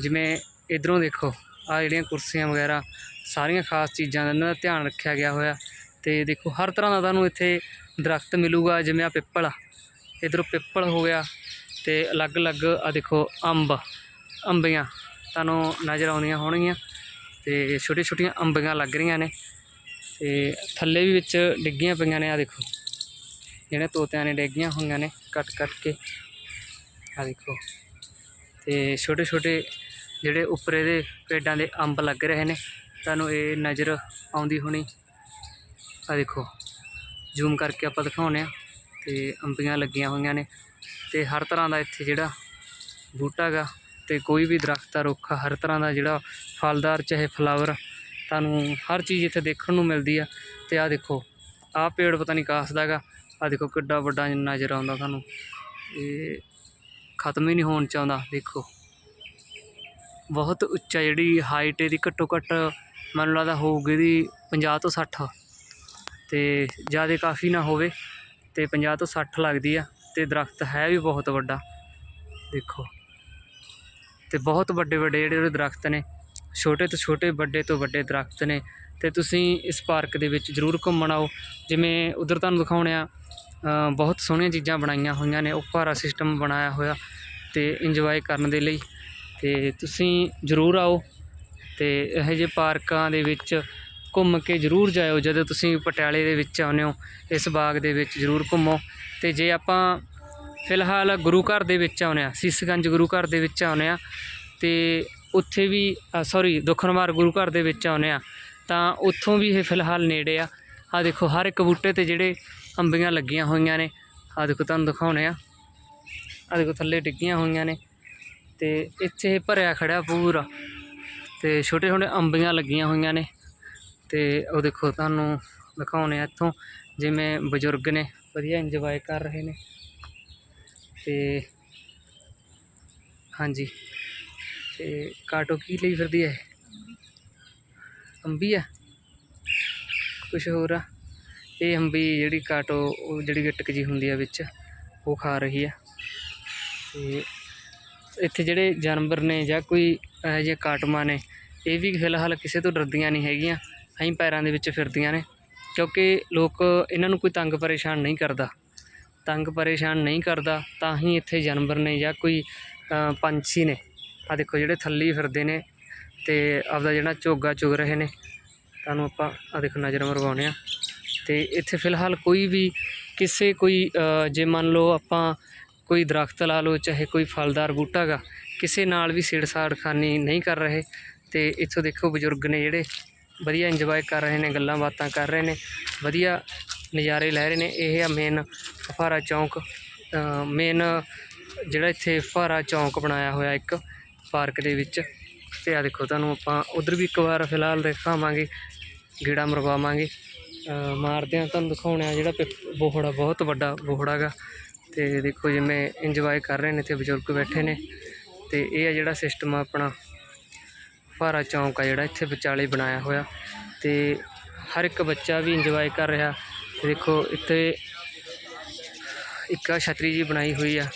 ਜਿਵੇਂ ਇਧਰੋਂ ਦੇਖੋ ਆ ਜਿਹੜੀਆਂ ਕੁਰਸੀਆਂ ਵਗੈਰਾ, ਸਾਰੀਆਂ ਖਾਸ ਚੀਜ਼ਾਂ ਦਾ ਇਹਨਾਂ ਦਾ ਧਿਆਨ ਰੱਖਿਆ ਗਿਆ ਹੋਇਆ। ਤੇ ਦੇਖੋ, ਹਰ ਤਰ੍ਹਾਂ ਦਾ ਤੁਹਾਨੂੰ ਇੱਥੇ ਦਰਖਤ ਮਿਲੂਗਾ, ਜਿਵੇਂ ਆ ਪਿੱਪਲ ਆ। ਇਧਰੋਂ ਪਿੱਪਲ ਹੋ ਗਿਆ ਤੇ ਅਲੱਗ-ਅਲੱਗ ਆ ਦੇਖੋ ਅੰਬ, ਅੰਬੀਆਂ ਤੁਹਾਨੂੰ ਨਜ਼ਰ ਆਉਂਦੀਆਂ ਹੋਣਗੀਆਂ। ਤੇ ਛੋਟੀਆਂ ਛੋਟੀਆਂ ਅੰਬੀਆਂ ਲੱਗ ਰਹੀਆਂ ਨੇ। ਤੇ ਥੱਲੇ ਵੀ ਵਿੱਚ ਡਿੱਗੀਆਂ ਪਈਆਂ ਨੇ ਆ ਦੇਖੋ। ਜਿਹੜੇ ਤੋਤਿਆਂ ਨੇ ਡਿੱਗੀਆਂ ਹੋਈਆਂ ਨੇ, ਕੱਟ ਕੱਟ ਕੇ। ਆ ਦੇਖੋ। ਤੇ ਛੋਟੇ ਛੋਟੇ ਜਿਹੜੇ ਉੱਪਰੇ ਦੇ ਪੇਡਾਂ ਦੇ ਅੰਬ ਲੱਗ ਰਹੇ ਨੇ, ਤੁਹਾਨੂੰ ਇਹ ਨਜ਼ਰ ਆਉਂਦੀ ਹੋਣੀ। ਆ ਦੇਖੋ। ਜ਼ੂਮ ਕਰਕੇ ਆਪਾਂ ਦਿਖਾਉਂਦੇ ਆ ਤੇ ਅੰਬੀਆਂ ਲੱਗੀਆਂ ਹੋਈਆਂ ਨੇ। ਤੇ ਹਰ ਤਰ੍ਹਾਂ ਦਾ ਇੱਥੇ ਜਿਹੜਾ ਬੂਟਾ ਗਾ, ਤੇ ਕੋਈ ਵੀ ਦਰਖਤ ਆ, ਰੁੱਖ ਹਰ ਤਰ੍ਹਾਂ ਦਾ ਜਿਹੜਾ ਫਲਦਾਰ, ਚਾਹੇ ਫਲਾਵਰ ਤੁਹਾਨੂੰ ਹਰ ਚੀਜ਼ ਇੱਥੇ ਦੇਖਣ ਨੂੰ ਮਿਲਦੀ ਆ। ਤੇ ਆਹ ਦੇਖੋ, ਆਹ ਪੇੜ ਪਤਾ ਨਹੀਂ ਕਾਸ ਦਾ ਗਾ ਆ ਦੇਖੋ ਕਿੱਡਾ ਵੱਡਾ ਨਜ਼ਰ ਆਉਂਦਾ ਤੁਹਾਨੂੰ। ਇਹ ਖਤਮ ਹੀ ਨਹੀਂ ਹੋਣ ਚਾਹੁੰਦਾ, ਦੇਖੋ। ਬਹੁਤ ਉੱਚਾ ਜਿਹੜੀ ਹਾਈਟ ਇਹਦੀ ਘੱਟੋ ਘੱਟ ਮੈਨੂੰ ਲੱਗਦਾ ਹੋਊਗੀ ਇਹਦੀ 50 ਤੋਂ 60 ਤੇ ਜ਼ਿਆਦਾ ਕਾਫੀ ਨਾ ਹੋਵੇ, ਤੇ 50 ਤੋਂ 60 ਲੱਗਦੀ ਆ। ਤੇ ਦਰਖਤ ਹੈ ਵੀ ਬਹੁਤ ਵੱਡਾ, ਦੇਖੋ। ਤੇ ਬਹੁਤ ਵੱਡੇ ਵੱਡੇ ਜਿਹੜੇ ਉਹਦੇ ਦਰਖਤ ਨੇ ਛੋਟੇ ਤੋਂ ਛੋਟੇ, ਵੱਡੇ ਤੋਂ ਵੱਡੇ ਦਰਖਤ ਨੇ। ਅਤੇ ਤੁਸੀਂ ਇਸ ਪਾਰਕ ਦੇ ਵਿੱਚ ਜ਼ਰੂਰ ਘੁੰਮਣ ਆਓ। ਜਿਵੇਂ ਉੱਧਰ ਤੁਹਾਨੂੰ ਦਿਖਾਉਣੇ ਆ ਬਹੁਤ ਸੋਹਣੀਆਂ ਚੀਜ਼ਾਂ ਬਣਾਈਆਂ ਹੋਈਆਂ ਨੇ। ਉੱਪਰ ਸਿਸਟਮ ਬਣਾਇਆ ਹੋਇਆ ਅਤੇ ਇੰਜੋਏ ਕਰਨ ਦੇ ਲਈ। ਅਤੇ ਤੁਸੀਂ ਜ਼ਰੂਰ ਆਓ ਅਤੇ ਇਹੋ ਜਿਹੇ ਪਾਰਕਾਂ ਦੇ ਵਿੱਚ ਘੁੰਮ ਕੇ ਜ਼ਰੂਰ ਜਾਇਓ। ਜਦੋਂ ਤੁਸੀਂ ਪਟਿਆਲੇ ਦੇ ਵਿੱਚ ਆਉਂਦੇ ਹੋ, ਇਸ ਬਾਗ ਦੇ ਵਿੱਚ ਜ਼ਰੂਰ ਘੁੰਮੋ। ਅਤੇ ਜੇ ਆਪਾਂ ਫਿਲਹਾਲ ਗੁਰੂ ਘਰ ਦੇ ਵਿੱਚ ਆਉਂਦੇ ਆ, ਸੀਸਗੰਜ ਗੁਰੂ ਘਰ ਦੇ ਵਿੱਚ ਆਉਂਦੇ ਆ ਅਤੇ ਉੱਥੇ ਵੀ ਸੌਰੀ ਦੁਖਨਵਾਰ ਗੁਰੂ ਘਰ ਦੇ ਵਿੱਚ ਆਉਂਦੇ ਆ ਤਾਂ ਉੱਥੋਂ ਵੀ ਇਹ ਫਿਲਹਾਲ ਨੇੜੇ ਆ। ਆ ਦੇਖੋ, ਹਰ ਇੱਕ ਬੂਟੇ ਤੇ ਜਿਹੜੇ ਅੰਬੀਆਂ ਲੱਗੀਆਂ ਹੋਈਆਂ ਨੇ। ਆ ਦੇਖੋ, ਤੁਹਾਨੂੰ ਦਿਖਾਉਣੇ ਆ। ਆ ਦੇਖੋ, ਥੱਲੇ ਡਿੱਗੀਆਂ ਹੋਈਆਂ ਨੇ। ਤੇ ਇੱਥੇ ਭਰਿਆ ਖੜਿਆ ਪੂਰਾ। ਤੇ ਛੋਟੇ ਛੋਟੇ ਅੰਬੀਆਂ ਲੱਗੀਆਂ ਹੋਈਆਂ ਨੇ। ਤੇ ਉਹ ਦੇਖੋ, ਤੁਹਾਨੂੰ ਦਿਖਾਉਣੇ ਆ ਇੱਥੋਂ। ਜਿਵੇਂ ਬਜ਼ੁਰਗ ਨੇ, ਵਧੀਆ ਇੰਜੋਏ ਕਰ ਰਹੇ ਨੇ। ਤੇ ਹਾਂਜੀ। ਤੇ ਕਾਟੋ ਕੀ ਲਈ ਫਿਰਦੀ ਹੈ ਅੰਬੀ ਆ? ਕੁਛ ਹੋਰ ਆ? ਇਹ ਅੰਬੀ ਜਿਹੜੀ ਕਾਟੋ, ਉਹ ਜਿਹੜੀ ਗਿੱਟਕ ਜੀ ਹੁੰਦੀ ਆ ਵਿੱਚ, ਉਹ ਖਾ ਰਹੀ ਆ। ਤੇ ਇੱਥੇ ਜਿਹੜੇ ਜਾਨਵਰ ਨੇ ਜਾਂ ਕੋਈ ਇਹੋ ਜਿਹੇ ਕਾਟਮਾਂ ਨੇ, ਇਹ ਵੀ ਫਿਲਹਾਲ ਕਿਸੇ ਤੋਂ ਡਰਦੀਆਂ ਨਹੀਂ ਹੈਗੀਆਂ, ਅਸੀਂ ਪੈਰਾਂ ਦੇ ਵਿੱਚ ਫਿਰਦੀਆਂ ਨੇ। ਕਿਉਂਕਿ ਲੋਕ ਇਹਨਾਂ ਨੂੰ ਕੋਈ ਤੰਗ ਪਰੇਸ਼ਾਨ ਨਹੀਂ ਕਰਦਾ। ਤੰਗ ਪਰੇਸ਼ਾਨ ਨਹੀਂ ਕਰਦਾ, ਤਾਂ ਹੀ ਇੱਥੇ ਜਾਨਵਰ ਨੇ ਜਾਂ ਕੋਈ ਪੰਛੀ ਨੇ ਆ ਦੇਖੋ ਜਿਹੜੇ ਥੱਲੇ ਫਿਰਦੇ ਨੇ ਤੇ ਆਪਦਾ ਜਿਹੜਾ ਝੋਗਾ ਚੁਗ ਰਹੇ ਨੇ, ਤੁਹਾਨੂੰ ਆਪਾਂ ਆ ਦੇਖੋ ਨਜ਼ਰ ਮਰਵਾਉਂਦੇ ਆ ਤੇ ਇੱਥੇ ਫਿਲਹਾਲ ਕੋਈ ਵੀ ਕਿਸੇ ਕੋਈ ਜੇ ਮੰਨ ਲਓ ਆਪਾਂ ਕੋਈ ਦਰਖਤ ਲਾ ਲਓ, ਚਾਹੇ ਕੋਈ ਫਲਦਾਰ ਬੂਟਾ ਗਾ ਕਿਸੇ ਨਾਲ ਵੀ ਛੇੜਛਾੜ ਖਾਨੀ ਨਹੀਂ ਕਰ ਰਹੇ। ਤੇ ਇੱਥੋਂ ਦੇਖੋ ਬਜ਼ੁਰਗ ਨੇ ਜਿਹੜੇ ਵਧੀਆ ਇੰਜੋਏ ਕਰ ਰਹੇ ਨੇ, ਗੱਲਾਂ ਬਾਤਾਂ ਕਰ ਰਹੇ ਨੇ, ਵਧੀਆ ਨਜ਼ਾਰੇ ਲੈ ਰਹੇ ਨੇ। ਇਹ ਆ ਮੇਨ ਫੁਹਾਰਾ ਚੌਂਕ ਮੇਨ ਜਿਹੜਾ ਇੱਥੇ ਫੁਹਾਰਾ ਚੌਂਕ ਬਣਾਇਆ ਹੋਇਆ ਇੱਕ। ਪਾਰਕ ਦੇ ਵਿੱਚ। ਤੇ ਆ ਦੇਖੋ, ਤੁਹਾਨੂੰ ਆਪਾਂ ਉਧਰ ਵੀ ਇੱਕ ਵਾਰ ਫਿਲਹਾਲ ਦਿਖਾਵਾਂਗੇ, ਗੇੜਾ ਮਰਵਾਵਾਂਗੇ। ਮਾਰਦੇ ਆ ਤੁਹਾਨੂੰ ਦਿਖਾਉਣਾ ਆ ਜਿਹੜਾ ਪਿ- ਬੋਹੜਾ, ਬਹੁਤ ਵੱਡਾ ਬੋਹੜਾ ਗਾ। ਤੇ ਦੇਖੋ ਜਿਵੇਂ ਇੰਜੋਏ ਕਰ ਰਹੇ ਨੇ ਇੱਥੇ ਬਜ਼ੁਰਗ ਬੈਠੇ ਨੇ। ਤੇ ਇਹ ਆ ਜਿਹੜਾ ਸਿਸਟਮ ਆ ਆਪਣਾ ਫੁਹਾਰਾ ਚੌਂਕ ਆ ਜਿਹੜਾ, ਇੱਥੇ ਵਿਚਾਲੇ ਬਣਾਇਆ ਹੋਇਆ। ਤੇ ਹਰ ਇੱਕ ਬੱਚਾ ਵੀ ਇੰਜੋਏ ਕਰ ਰਿਹਾ। ਤੇ ਦੇਖੋ, ਇੱਥੇ ਇੱਕ ਆ ਛਤਰੀ ਜੀ ਬਣਾਈ ਹੋਈ ਆ,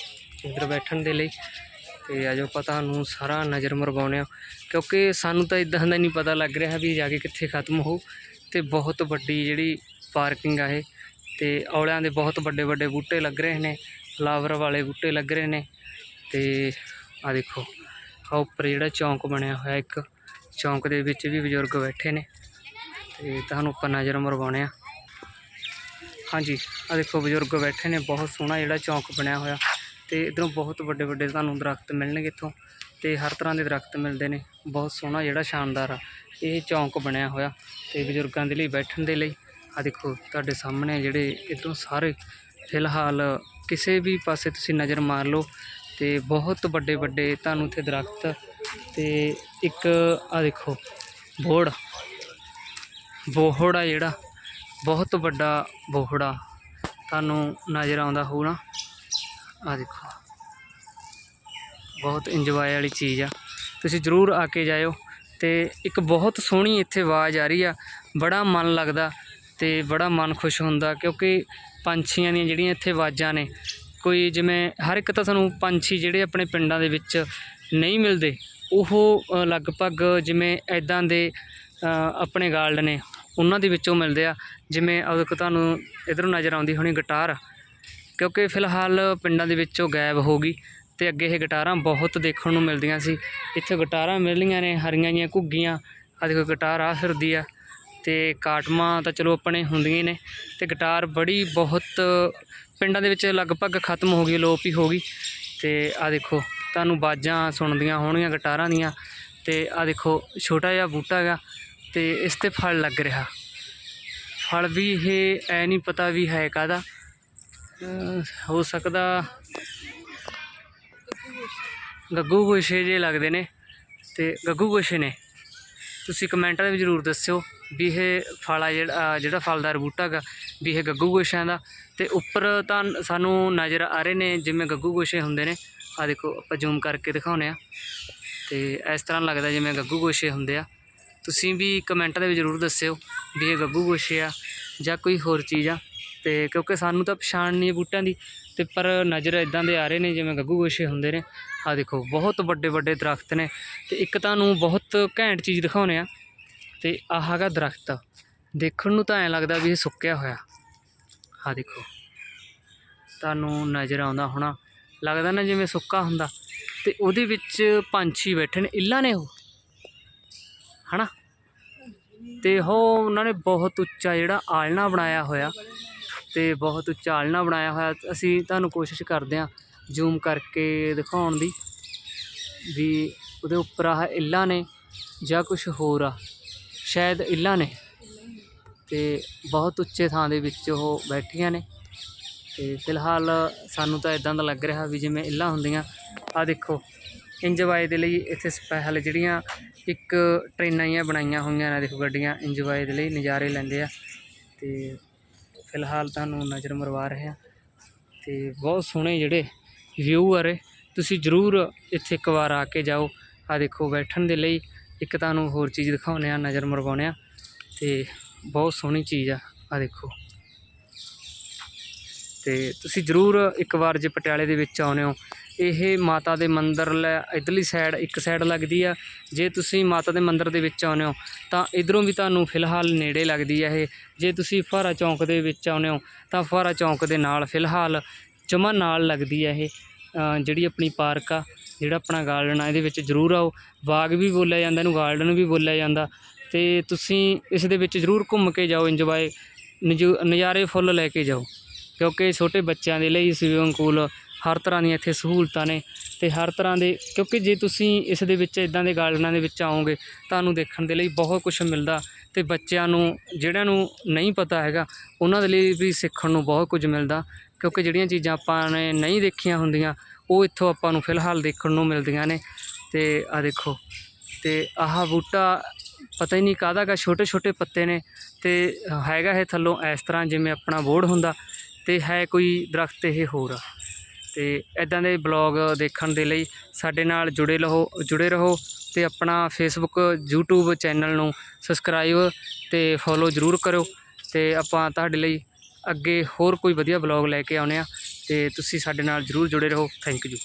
ਇੱਧਰ ਬੈਠਣ ਦੇ ਲਈ। ਤੇ ਆਜੋ ਆਪਾਂ ਤੁਹਾਨੂੰ ਸਾਰਾ ਨਜ਼ਰ ਮਰਵਾਉਣੇ ਆ ਕਿਉਂਕਿ ਸਾਨੂੰ ਤਾਂ ਇਦਾਂ ਦਾ ਨਹੀਂ ਪਤਾ ਲੱਗ ਰਿਹਾ ਵੀ ਜਾ ਕੇ ਕਿੱਥੇ ਖਤਮ ਹੋ ਤੇ ਬਹੁਤ ਵੱਡੀ ਜਿਹੜੀ ਪਾਰਕਿੰਗ ਆ ਇਹ। ਤੇ ਔਲਿਆਂ ਦੇ ਬਹੁਤ ਵੱਡੇ ਵੱਡੇ ਬੂਟੇ ਲੱਗ ਰਹੇ ਨੇ, ਫਲਾਵਰ ਵਾਲੇ ਬੂਟੇ ਲੱਗ ਰਹੇ ਨੇ। ਤੇ ਆ ਦੇਖੋ ਆ ਉੱਪਰ ਜਿਹੜਾ ਚੌਂਕ ਬਣਿਆ ਹੋਇਆ ਇੱਕ, ਚੌਂਕ ਦੇ ਵਿੱਚ ਵੀ ਬਜ਼ੁਰਗ ਬੈਠੇ ਨੇ। ਤੇ ਤੁਹਾਨੂੰ ਆਪਾਂ ਨਜ਼ਰ ਮਰਵਾਉਣੇ ਆ ਹਾਂਜੀ ਆ ਦੇਖੋ ਬਜ਼ੁਰਗ ਬੈਠੇ ਨੇ, ਬਹੁਤ ਸੋਹਣਾ ਜਿਹੜਾ ਚੌਂਕ ਬਣਿਆ ਹੋਇਆ। ਅਤੇ ਇੱਧਰੋਂ ਬਹੁਤ ਵੱਡੇ ਵੱਡੇ ਤੁਹਾਨੂੰ ਦਰੱਖਤ ਮਿਲਣਗੇ ਇੱਥੋਂ ਅਤੇ ਹਰ ਤਰ੍ਹਾਂ ਦੇ ਦਰੱਖਤ ਮਿਲਦੇ ਨੇ, ਬਹੁਤ ਸੋਹਣਾ ਜਿਹੜਾ ਸ਼ਾਨਦਾਰ ਆ, ਇਹ ਚੌਂਕ ਬਣਿਆ ਹੋਇਆ ਅਤੇ ਬਜ਼ੁਰਗਾਂ ਦੇ ਲਈ ਬੈਠਣ ਦੇ ਲਈ। ਆ ਦੇਖੋ ਤੁਹਾਡੇ ਸਾਹਮਣੇ ਜਿਹੜੇ ਇੱਧਰੋਂ ਸਾਰੇ, ਫਿਲਹਾਲ ਕਿਸੇ ਵੀ ਪਾਸੇ ਤੁਸੀਂ ਨਜ਼ਰ ਮਾਰ ਲਓ ਤੇ ਬਹੁਤ ਵੱਡੇ ਵੱਡੇ ਤੁਹਾਨੂੰ ਇੱਥੇ ਦਰਖਤ ਤੇ ਇੱਕ ਆ ਦੇਖੋ ਬੋੜ ਬੋਹੜ ਆ ਜਿਹੜਾ, ਬਹੁਤ ਵੱਡਾ ਬੋਹੜਾ ਤੁਹਾਨੂੰ ਨਜ਼ਰ ਆਉਂਦਾ ਹੋਊ ਨਾ ਆ ਦੇਖੋ। ਬਹੁਤ ਇੰਜੋਏ ਵਾਲੀ ਚੀਜ਼ ਆ। ਤੁਸੀਂ ਜ਼ਰੂਰ ਆ ਕੇ ਜਾਇਓ ਤੇ ਇੱਕ ਬਹੁਤ ਸੋਹਣੀ ਇੱਥੇ ਆਵਾਜ਼ ਆ ਰਹੀ ਆ। ਬੜਾ ਮਨ ਲੱਗਦਾ ਤੇ ਬੜਾ ਮਨ ਖੁਸ਼ ਹੁੰਦਾ ਕਿਉਂਕਿ ਪੰਛੀਆਂ ਦੀਆਂ ਜਿਹੜੀਆਂ ਇੱਥੇ ਆਵਾਜ਼ਾਂ ਨੇ, ਕੋਈ ਜਿਵੇਂ ਹਰ ਇੱਕ ਤਾਂ ਸਾਨੂੰ ਪੰਛੀ ਜਿਹੜੇ ਆਪਣੇ ਪਿੰਡਾਂ ਦੇ ਵਿੱਚ ਨਹੀਂ ਮਿਲਦੇ, ਉਹ ਲਗਭਗ ਜਿਵੇਂ ਐਦਾਂ ਦੇ ਆਪਣੇ ਗਾਲਡ ਨੇ, ਉਹਨਾਂ ਦੇ ਵਿੱਚੋਂ ਮਿਲਦੇ ਆ। ਜਿਵੇਂ ਉਹ ਤੁਹਾਨੂੰ ਇਧਰੋਂ ਨਜ਼ਰ ਆਉਂਦੀ ਹੋਣੀ ਗਿਟਾਰ ਕਿਉਂਕਿ ਫਿਲਹਾਲ ਪਿੰਡਾਂ ਦੇ ਵਿੱਚੋਂ ਗਾਇਬ ਹੋ ਗਈ ਅਤੇ ਅੱਗੇ ਇਹ ਗਿਟਾਰਾਂ ਬਹੁਤ ਦੇਖਣ ਨੂੰ ਮਿਲਦੀਆਂ ਸੀ। ਇੱਥੇ ਗਿਟਾਰਾਂ ਮਿਲਣੀਆਂ ਨੇ, ਹਰੀਆਂ ਜੀਆਂ ਘੁੱਗੀਆਂ ਆ ਦੇਖੋ ਗਿਟਾਰ ਆ ਫਿਰਦੀ ਆ ਅਤੇ ਕਾਟਮਾਂ ਤਾਂ ਚਲੋ ਆਪਣੇ ਹੁੰਦੀਆਂ ਨੇ ਅਤੇ ਗਿਟਾਰ ਬੜੀ ਬਹੁਤ ਪਿੰਡਾਂ ਦੇ ਵਿੱਚ ਲਗਭਗ ਖਤਮ ਹੋ ਗਈ, ਲੋਪ ਹੀ ਹੋ ਗਈ ਅਤੇ ਆ ਦੇਖੋ, ਤੁਹਾਨੂੰ ਬਾਜਾਂ ਸੁਣਦੀਆਂ ਹੋਣਗੀਆਂ ਗਿਟਾਰਾਂ ਦੀਆਂ ਅਤੇ ਆ ਦੇਖੋ, ਛੋਟਾ ਜਿਹਾ ਬੂਟਾ ਹੈਗਾ ਅਤੇ ਇਸ ਤੇ ਫਲ ਲੱਗ ਰਿਹਾ। ਫਲ ਵੀ ਇਹ ਐ ਨਹੀਂ ਪਤਾ ਵੀ ਹੈ ਕਾਹਦਾ ਹੋ ਸਕਦਾ ਗੱਗੂ ਗੋਸ਼ੇ ਜੇ ਲੱਗਦੇ ਨੇ ਤੇ ਗੱਗੂ ਗੋਸ਼ੇ ਨੇ। ਤੁਸੀਂ ਕਮੈਂਟਾਂ ਦੇ ਵਿੱਚ ਜ਼ਰੂਰ ਦੱਸਿਓ ਵੀ ਇਹ ਫਲ ਆ ਜਿਹੜਾ ਜਿਹੜਾ ਫਲਦਾਰ ਬੂਟਾ ਹੈਗਾ, ਵੀ ਇਹ ਗੱਗੂ ਗੋਸ਼ਿਆਂ ਦਾ। ਤੇ ਉੱਪਰ ਤਾਂ ਸਾਨੂੰ ਨਜ਼ਰ ਆ ਰਹੇ ਨੇ ਜਿਵੇਂ ਗੱਗੂ ਗੋਸ਼ੇ ਹੁੰਦੇ ਨੇ। ਆ ਦੇਖੋ, ਆਪਾਂ ਜ਼ੂਮ ਕਰਕੇ ਦਿਖਾਉਂਦੇ ਆ ਤੇ ਇਸ ਤਰ੍ਹਾਂ ਲੱਗਦਾ ਜਿਵੇਂ ਗੱਗੂ ਗੋਸ਼ੇ ਹੁੰਦੇ ਆ। ਤੁਸੀਂ ਵੀ ਕਮੈਂਟਾਂ ਦੇ ਵਿੱਚ ਜ਼ਰੂਰ ਦੱਸਿਓ ਵੀ ਇਹ ਗੱਗੂ ਗੋਸ਼ੇ ਆ ਜਾਂ ਕੋਈ ਹੋਰ ਚੀਜ਼ ਆ। ਅਤੇ ਕਿਉਂਕਿ ਸਾਨੂੰ ਤਾਂ ਪਛਾਣ ਨਹੀਂ ਹੈ ਬੂਟਿਆਂ ਦੀ ਅਤੇ ਪਰ ਨਜ਼ਰ ਇੱਦਾਂ ਦੇ ਆ ਰਹੇ ਨੇ ਜਿਵੇਂ ਗੱਗੂ ਗੋਸ਼ੇ ਹੁੰਦੇ ਨੇ। ਆਹ ਦੇਖੋ, ਬਹੁਤ ਵੱਡੇ ਵੱਡੇ ਦਰਖਤ ਨੇ ਅਤੇ ਇੱਕ ਤੁਹਾਨੂੰ ਬਹੁਤ ਘੈਂਟ ਚੀਜ਼ ਦਿਖਾਉਂਦੇ ਆ ਅਤੇ ਆਹ ਹੈਗਾ ਦਰਖਤ। ਦੇਖਣ ਨੂੰ ਤਾਂ ਐਂ ਲੱਗਦਾ ਵੀ ਇਹ ਸੁੱਕਿਆ ਹੋਇਆ। ਆ ਦੇਖੋ, ਤੁਹਾਨੂੰ ਨਜ਼ਰ ਆਉਂਦਾ ਹੋਣਾ, ਲੱਗਦਾ ਨਾ ਜਿਵੇਂ ਸੁੱਕਾ ਹੁੰਦਾ। ਤੇ ਉਹਦੇ ਵਿੱਚ ਪੰਛੀ ਬੈਠੇ ਨੇ, ਇੱਲਾਂ ਨੇ ਉਹ, ਹਨਾ? ਤੇ ਉਹ ਉਹਨਾਂ ਨੇ ਬਹੁਤ ਉੱਚਾ ਜਿਹੜਾ ਆਲਣਾ ਬਣਾਇਆ ਹੋਇਆ। ਤੇ ਬਹੁਤ ਉੱਚਾ ਆਲਣਾ ਬਣਾਇਆ ਹੋਇਆ। ਅਸੀਂ ਤੁਹਾਨੂੰ ਕੋਸ਼ਿਸ਼ ਕਰਦੇ ਹਾਂ ਜ਼ੂਮ ਕਰਕੇ ਦਿਖਾਉਣ ਦੀ ਵੀ ਉਹਦੇ ਉੱਪਰ ਆਹ ਇੱਲਾਂ ਨੇ ਜਾਂ ਕੁਝ ਹੋਰ ਆ। ਸ਼ਾਇਦ ਇੱਲਾਂ ਨੇ। ਤੇ ਬਹੁਤ ਉੱਚੇ ਥਾਂ ਦੇ ਵਿੱਚ ਉਹ ਬੈਠੀਆਂ ਨੇ। ਤੇ ਫਿਲਹਾਲ ਸਾਨੂੰ ਤਾਂ ਇਦਾਂ ਦਾ ਲੱਗ ਰਿਹਾ ਵੀ ਜਿਵੇਂ ਇੱਲਾਂ ਹੁੰਦੀਆਂ। ਆ ਦੇਖੋ ਇੰਜੋਏ ਦੇ ਲਈ ਇੱਥੇ ਸਪੈਸ਼ਲ ਜਿਹੜੀਆਂ ਇੱਕ ਟ੍ਰੇਨਾਂ ਹੀ ਬਣਾਈਆਂ ਹੋਈਆਂ ਨੇ। ਦੇਖੋ ਗੱਡੀਆਂ ਇੰਜੋਏ ਦੇ ਲਈ ਨਜ਼ਾਰੇ ਲੈਂਦੇ ਆ। ਤੇ ਫਿਲਹਾਲ ਤੁਹਾਨੂੰ ਨਜ਼ਰ ਮਰਵਾ ਰਹੇ ਹਾਂ ਤੇ ਬਹੁਤ ਸੋਹਣੇ ਜਿਹੜੇ ਵਿਊ ਆ ਰਹੇ। ਤੁਸੀਂ ਜ਼ਰੂਰ ਇੱਥੇ ਇੱਕ ਵਾਰ ਆ ਕੇ ਜਾਓ। ਆ ਦੇਖੋ, ਬੈਠਣ ਦੇ ਲਈ ਇੱਕ ਤੁਹਾਨੂੰ ਹੋਰ ਚੀਜ਼ ਦਿਖਾਉਂਦੇ ਆ, ਨਜ਼ਰ ਮਰਵਾਉਂਦੇ ਆ। ਤੇ ਬਹੁਤ ਸੋਹਣੀ ਚੀਜ਼ ਆ ਆ ਦੇਖੋ। ਤੇ ਤੁਸੀਂ ਜ਼ਰੂਰ ਇੱਕ ਵਾਰ ਜੇ ਪਟਿਆਲੇ ਦੇ ਵਿੱਚ ਆਉਂਦੇ ਹੋ ਇਹ ਮਾਤਾ ਦੇ ਮੰਦਿਰ ਲੈ, ਇਧਰਲੀ ਸਾਈਡ ਇੱਕ ਸਾਈਡ ਲੱਗਦੀ ਆ। ਜੇ ਤੁਸੀਂ ਮਾਤਾ ਦੇ ਮੰਦਿਰ ਦੇ ਵਿੱਚ ਆਉਂਦੇ ਹੋ, ਤਾਂ ਇਧਰੋਂ ਵੀ ਤੁਹਾਨੂੰ ਫਿਲਹਾਲ ਨੇੜੇ ਲੱਗਦੀ ਆ ਇਹ। ਜੇ ਤੁਸੀਂ ਫੁਹਾਰਾ ਚੌਂਕ ਦੇ ਵਿੱਚ ਆਉਂਦੇ ਹੋ, ਤਾਂ ਫੁਹਾਰਾ ਚੌਂਕ ਦੇ ਨਾਲ ਫਿਲਹਾਲ ਜਮਾ ਨਾਲ ਲੱਗਦੀ ਆ ਇਹ। ਜਿਹੜੀ ਆਪਣੀ ਪਾਰਕ ਆ, ਜਿਹੜਾ ਆਪਣਾ ਗਾਰਡਨ ਆ, ਇਹਦੇ ਵਿੱਚ ਜ਼ਰੂਰ ਆਓ। ਬਾਗ ਵੀ ਬੋਲਿਆ ਜਾਂਦਾ, ਇਹਨੂੰ ਗਾਰਡਨ ਵੀ ਬੋਲਿਆ ਜਾਂਦਾ। ਤੇ ਤੁਸੀਂ ਇਸ ਦੇ ਵਿੱਚ ਜ਼ਰੂਰ ਘੁੰਮ ਕੇ ਜਾਓ, ਇੰਜੋਏ ਨਜ਼ਾਰੇ ਫੁੱਲ ਲੈ ਕੇ ਜਾਓ। ਕਿਉਂਕਿ ਛੋਟੇ ਬੱਚਿਆਂ ਦੇ ਲਈ ਸਵੀਮਿੰਗ ਪੂਲ ਹਰ ਤਰ੍ਹਾਂ ਦੀਆਂ ਇੱਥੇ ਸਹੂਲਤਾਂ ਨੇ ਅਤੇ ਹਰ ਤਰ੍ਹਾਂ ਦੇ, ਕਿਉਂਕਿ ਜੇ ਤੁਸੀਂ ਇਸ ਦੇ ਵਿੱਚ, ਇੱਦਾਂ ਦੇ ਗਾਰਡਨਾਂ ਦੇ ਵਿੱਚ ਆਓਗੇ, ਤੁਹਾਨੂੰ ਦੇਖਣ ਦੇ ਲਈ ਬਹੁਤ ਕੁਝ ਮਿਲਦਾ ਅਤੇ ਬੱਚਿਆਂ ਨੂੰ, ਜਿਹੜਿਆਂ ਨੂੰ ਨਹੀਂ ਪਤਾ ਹੈਗਾ, ਉਹਨਾਂ ਦੇ ਲਈ ਵੀ ਸਿੱਖਣ ਨੂੰ ਬਹੁਤ ਕੁਝ ਮਿਲਦਾ, ਕਿਉਂਕਿ ਜਿਹੜੀਆਂ ਚੀਜ਼ਾਂ ਆਪਾਂ ਨੇ ਨਹੀਂ ਦੇਖੀਆਂ ਹੁੰਦੀਆਂ, ਉਹ ਇੱਥੋਂ ਆਪਾਂ ਨੂੰ ਫਿਲਹਾਲ ਦੇਖਣ ਨੂੰ ਮਿਲਦੀਆਂ ਨੇ। ਅਤੇ ਆ ਦੇਖੋ ਅਤੇ ਆਹ ਬੂਟਾ ਪਤਾ ਹੀ ਨਹੀਂ ਕਾਹਦਾ ਗਾ ਛੋਟੇ ਛੋਟੇ ਪੱਤੇ ਨੇ ਤੇ ਹੈਗਾ ਇਹ ਥੱਲੋਂ ਇਸ ਤਰ੍ਹਾਂ ਜਿਵੇਂ ਆਪਣਾ ਬੋਰਡ ਹੁੰਦਾ ਤੇ ਹੈ ਕੋਈ ਦਰਖਤ ਇਹ ਹੋਰ। ਆ ਅਤੇ ਇੱਦਾਂ ਦੇ ਬਲੌਗ ਦੇਖਣ ਦੇ ਲਈ ਸਾਡੇ ਨਾਲ ਜੁੜੇ ਰਹੋ ਜੁੜੇ ਰਹੋ ਅਤੇ ਆਪਣਾ ਫੇਸਬੁੱਕ ਯੂਟਿਊਬ ਚੈਨਲ ਨੂੰ ਸਬਸਕ੍ਰਾਈਬ ਅਤੇ ਫੋਲੋ ਜ਼ਰੂਰ ਕਰੋ ਅਤੇ ਆਪਾਂ ਤੁਹਾਡੇ ਲਈ ਅੱਗੇ ਹੋਰ ਕੋਈ ਵਧੀਆ ਬਲੌਗ ਲੈ ਕੇ ਆਉਂਦੇ ਹਾਂ ਅਤੇ ਤੁਸੀਂ ਸਾਡੇ ਨਾਲ ਜ਼ਰੂਰ ਜੁੜੇ ਰਹੋ। Thank you